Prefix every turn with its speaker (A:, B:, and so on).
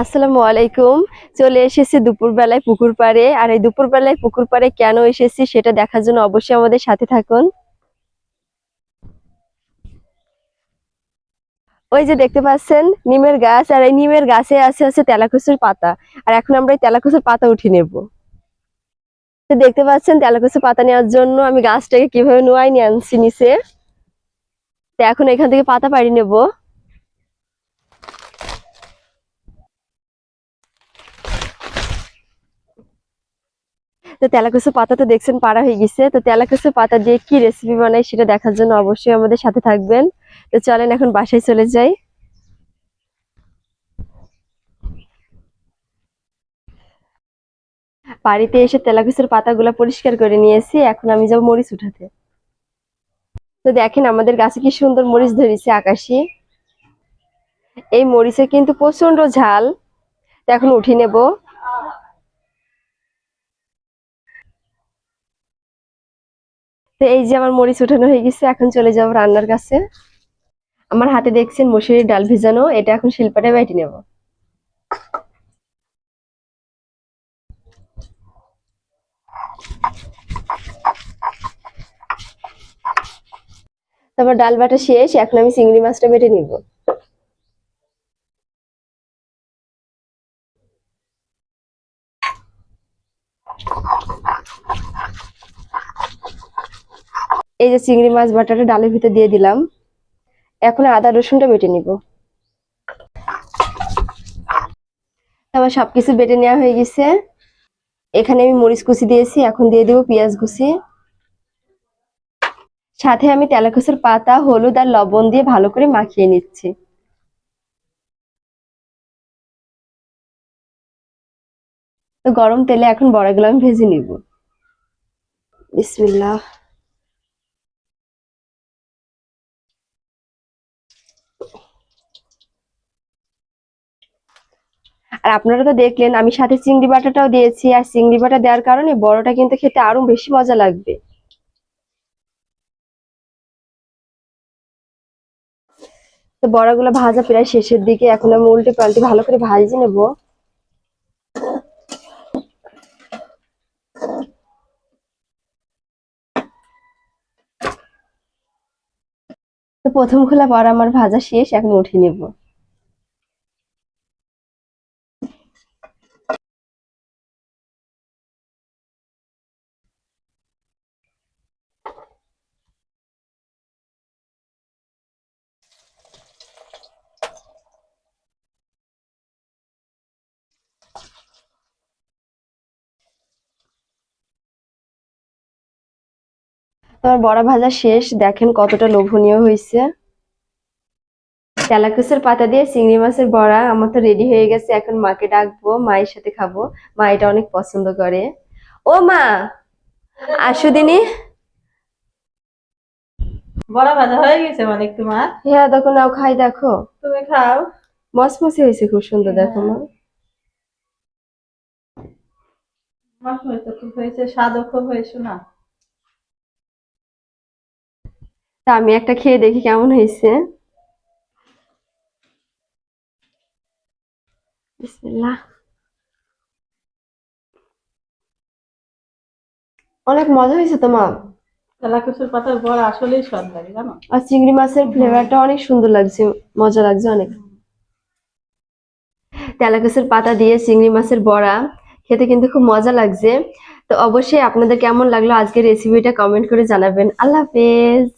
A: আসসালামু আলাইকুম। চলে এসেছি দুপুর বেলায় পুকুর পাড়ে। আর এই দুপুর বেলায় পুকুর পাড়ে কেন এসেছি সেটা দেখার জন্য অবশ্যই আমাদের সাথে থাকুন। ওই যে দেখতে পাচ্ছেন, নিমের গাছ। আর এই নিমের গাছে আছে হচ্ছে তেলাকুচুর পাতা। আর এখন আমরা এই তেলাকুচুর পাতা উঠিয়ে নেব। তো দেখতে পাচ্ছেন তেলাকুচুর পাতা নেওয়ার জন্য আমি গাছটাকে কীভাবে নোয়াই নিয়ে আনছি নিচে। তো এখন এখান থেকে পাতা পাড়ি নেব। তো তেলাকুচু পাতা তো দেখছেন পাড়া হয়ে গেছে। তো তেলাকুচু পাতা দিয়ে কি রেসিপি বানাই সেটা দেখার জন্য অবশ্যই আমাদের সাথে থাকবেন। তো চলেন এখন বাসায় চলে যাই। বাড়িতে এসে তেলাকুচুর পাতাগুলো পরিষ্কার করে নিয়েছি, এখন আমি যাব মরিচ উঠাতে। তো দেখেন আমাদের গাছে কি সুন্দর মরিচ ধরেছে আকাশি। এই মরিচে কিন্তু প্রচণ্ড ঝাল। এখন উঠিয়ে নেব। তো এই যে আমার মরিচ উঠানো হয়ে গেছে, এখন চলে যাব রান্নার কাছে। আমার হাতে দেখছেন মসুরির ডাল ভিজানো, এটা এখন শিল্পাটা বেটে নেব। তারপর ডাল বাটা শেষ, এখন আমি চিংড়ি মাছটা বেটে নিব। এই যে চিংড়ি মাছ বাটাটা ডালের ভিতর দিয়ে দিলাম। এখন আদা রসুনটা বেটে নিব। আমার সবকিছু বেটে নেওয়া হয়ে গেছে। এখানে আমি মরিচ কুচি দিয়েছি, এখন দিয়ে দিব পেঁয়াজ কুচি। সাথে আমি তেলাকুচুর পাতা, হলুদ আর লবণ দিয়ে ভালো করে মাখিয়ে নিচ্ছি। তো গরম তেলে এখন বড়াগুলো আমি ভেজে নিব। বিসমিল্লাহ। আর আপনারা তো দেখলেন, আমি সাথে চিংড়ি বাটাটাও দিয়েছি। আর চিংড়ি বাটা দেওয়ার কারণে বড়টা কিন্তু খেতে আরও বেশি মজা লাগবে। তো বড়াগুলো ভাজা প্রায় শেষের দিকে। এখন আমি উল্টে পাল্টে ভালো করে ভাজি নেব। তো প্রথম খোলা বড়া আমার ভাজা শেষ, এখন উঠিয়ে নেব। তোমার বড়া ভাজা শেষ দেখেন কতটা লোভনীয় হয়েছে তেলাকুচের পাতা দিয়ে চিংড়ি মাছের বড়া আমার তো রেডি হয়ে গেছে এখন মাকে ডাকবো মায়ের সাথে খাব। মা এটা অনেক পছন্দ করে। ও মা আসো দিনি।
B: বড়া ভাজা হয়ে গেছে অনেক তোমার?
A: হ্যাঁ দেখো নাও খাই দেখো।
B: তুমি খাও।
A: মসমসে হয়েছে খুব সুন্দর দেখো মা।
B: আমার হয়তো খুব হয়েছে স্বাদও খুব হয়েছে না
A: তা আমি একটা খেয়ে দেখি কেমন হয়েছে। বিসমিল্লাহ। অনেক মজা হয়েছে তো মা।
B: তেলাকুচুর পাতার বড়া আসলেই স্বাদ লাগে জানো?
A: আর চিংড়ি মাছের ফ্লেভারটা অনেক সুন্দর লাগছে মজা লাগছে অনেক। তেলাকুচের পাতা দিয়ে চিংড়ি মাছের বড়া খেতে কিন্তু খুব মজা লাগছে। তো অবশ্যই আপনাদের কেমন লাগল আজকের রেসিপিটা কমেন্ট করে জানাবেন। আল্লাহ হাফেজ।